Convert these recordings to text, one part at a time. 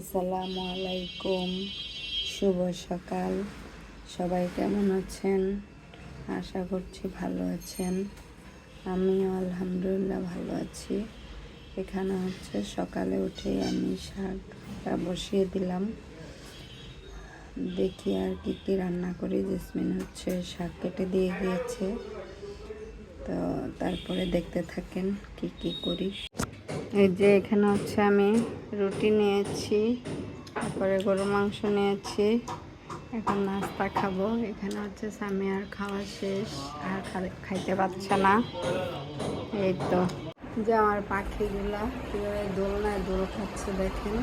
আসসালামু আলাইকুম। শুভ সকাল। সবাই কেমন আছেন? আশা করছি ভালো আছেন। আমিও আলহামদুলিল্লাহ ভালো আছি। এখানে হচ্ছে সকালে উঠে আমি শাকটা বসিয়ে দিলাম। দেখি আর কি কি রান্না করি। জেসমিন হচ্ছে শাক কেটে দিয়ে গিয়েছে। তো তারপরে দেখতে থাকেন কি কি করি। এই যে এখানে হচ্ছে আমি রুটি নিয়েছি, তারপরে গরু মাংস নিয়েছি, এখন নাস্তা খাব। এখানে হচ্ছে স্বামী আর খাওয়া শেষ, আর খাইতে পারছে না। এই তো। যে আমার পাখিগুলা কীভাবে দোলনায় দোল খাচ্ছে দেখেন।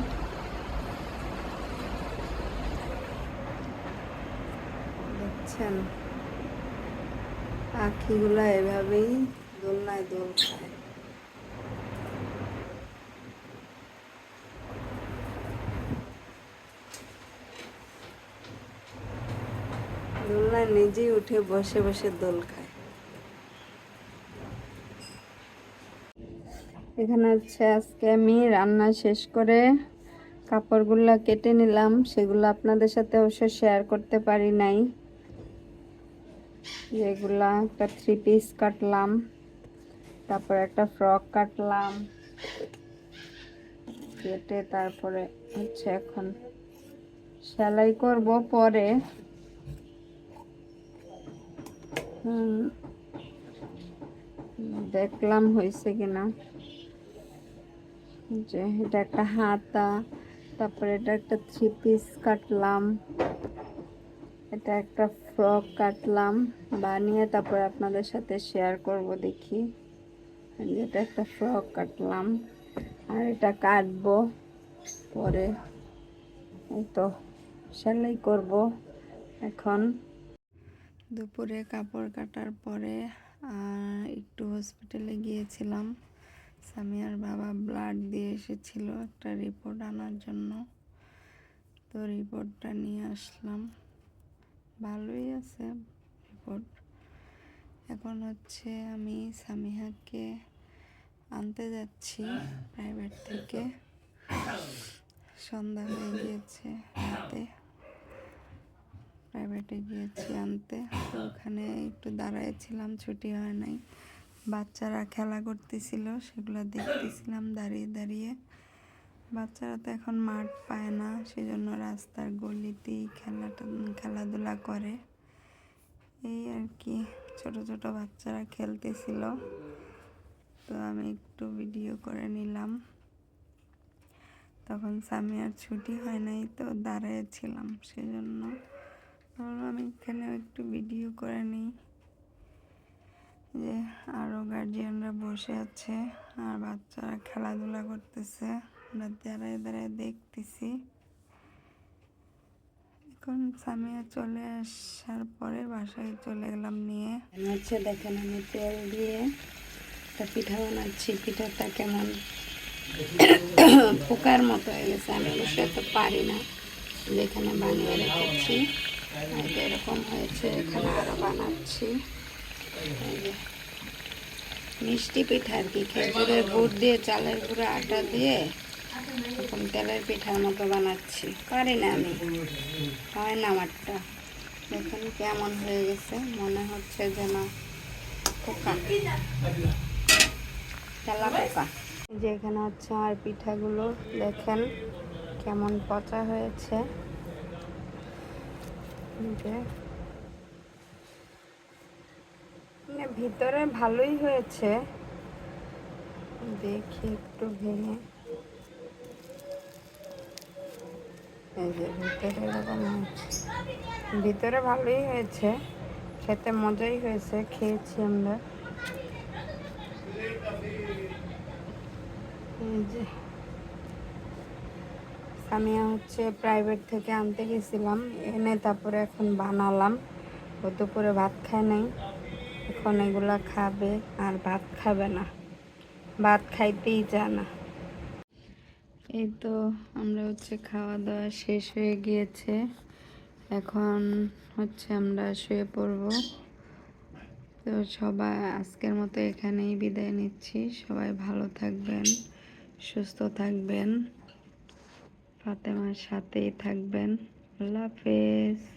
দেখছেন? পাখিগুলা এভাবেই দোলনায় দোল খায়। দোলনায় নিজেই উঠে বসে বসে দোল খায়। এখানে হচ্ছে আজকে আমি রান্না শেষ করে কাপড়গুলো কেটে নিলাম। সেগুলো আপনাদের সাথে অবশ্য শেয়ার করতে পারি নাই। যেগুলা একটা থ্রি পিস কাটলাম, তারপর একটা ফ্রক কাটলাম, কেটে তারপরে হচ্ছে এখন সেলাই করব পরে। দেখলাম হয়েছে কিনা। যে এটা একটা হাতা, তারপরে এটা একটা থ্রি পিস কাটলাম। এটা একটা ফ্রক কাটলাম, বানিয়ে তারপরে আপনাদের সাথে শেয়ার করব দেখি। এটা একটা ফ্রক কাটলাম, আর এটা কাটবো পরে। এই তো, সেলাই করব এখন। দুপুরে কাপড় কাটার পরে একটু হসপিটালে গিয়েছিলাম। সামিয়ার বাবা ব্লাড দিয়ে এসেছিল একটা রিপোর্ট আনার জন্য। তো রিপোর্টটা নিয়ে আসলাম। ভালোই আছে রিপোর্ট এখন হচ্ছে আমি সামিহাকে আনতে যাচ্ছি প্রাইভেট থেকে। সন্ধ্যা হয়ে গিয়েছে। রাতে গিয়েছি আনতে। তো ওখানে একটু দাঁড়াইছিলাম ছুটি হয় নাই। বাচ্চারা খেলা করতেছিল, সেগুলো দেখতেছিলাম দাঁড়িয়ে দাঁড়িয়ে। বাচ্চারা তো এখন মাঠ পায় না, সেজন্য রাস্তার গলিতেই খেলাটা, খেলাধুলা করে। এই আর কি, ছোট ছোট বাচ্চারা খেলতেছিল। তো আমি একটু ভিডিও করে নিলাম। তখন সামিয়ার ছুটি হয় নাই তো দাঁড়াইছিলাম সেজন্য ভাবলাম আমি এখানে একটু ভিডিও করে নিই যে আরও গার্জিয়ানরা বসে আছে আর বাচ্চারা খেলাধুলা করতেছে। আমরা দাঁড়ায় দাঁড়ায় দেখতেছি। এখন সামিয়া চলে আসার পরে বাসায় চলে গেলাম নিয়ে। হচ্ছে দেখেন আমি তেল দিয়ে একটা পিঠা বানাচ্ছি। পিঠাটা কেমন পোকার মতো হয়ে গেছে। আমি অবশ্য এত পারি না। যেখানে বানিয়ে রেখেছি। এরকম হয়েছে, এখানে আরও বানাচ্ছি। মিষ্টি পিঠা আর কি, খেজুরের গুড় দিয়ে, চালের গুঁড়ো, আটা দিয়ে এরকম তেলের পিঠার মতো বানাচ্ছি। পারি না আমি, হয় না আমারটা। দেখুন কেমন হয়ে গেছে, মনে হচ্ছে যেন পোকা। তেলা পোকা। যে এখানে হচ্ছে আমার পিঠাগুলো, দেখেন কেমন পচা হয়েছে। ভিতরে ভালোই হয়েছে। দেখি একটু ভেঙে। ভিতরে এরকম ভিতরে ভালোই হয়েছে। খেতে মজাই হয়েছে, খেয়েছি আমরা। এই যে সামিয়া হচ্ছে প্রাইভেট থেকে আনতে গেছিলাম, এনে তারপরে এখন বানালাম। ও দুপুরে ভাত খায় নাই, এখন এগুলা খাবে, আর ভাত খাবে না। ভাত খাইতেই চায় না। এই তো আমরা হচ্ছে খাওয়া দাওয়া শেষ হয়ে গিয়েছে। এখন হচ্ছে আমরা শুয়ে পড়ব। তো সবাই আজকের মতো এখানেই বিদায় নিচ্ছি। সবাই ভালো থাকবেন, সুস্থ থাকবেন। ফাতেমার সাথেই থাকবেন। আল্লাহ হাফেজ।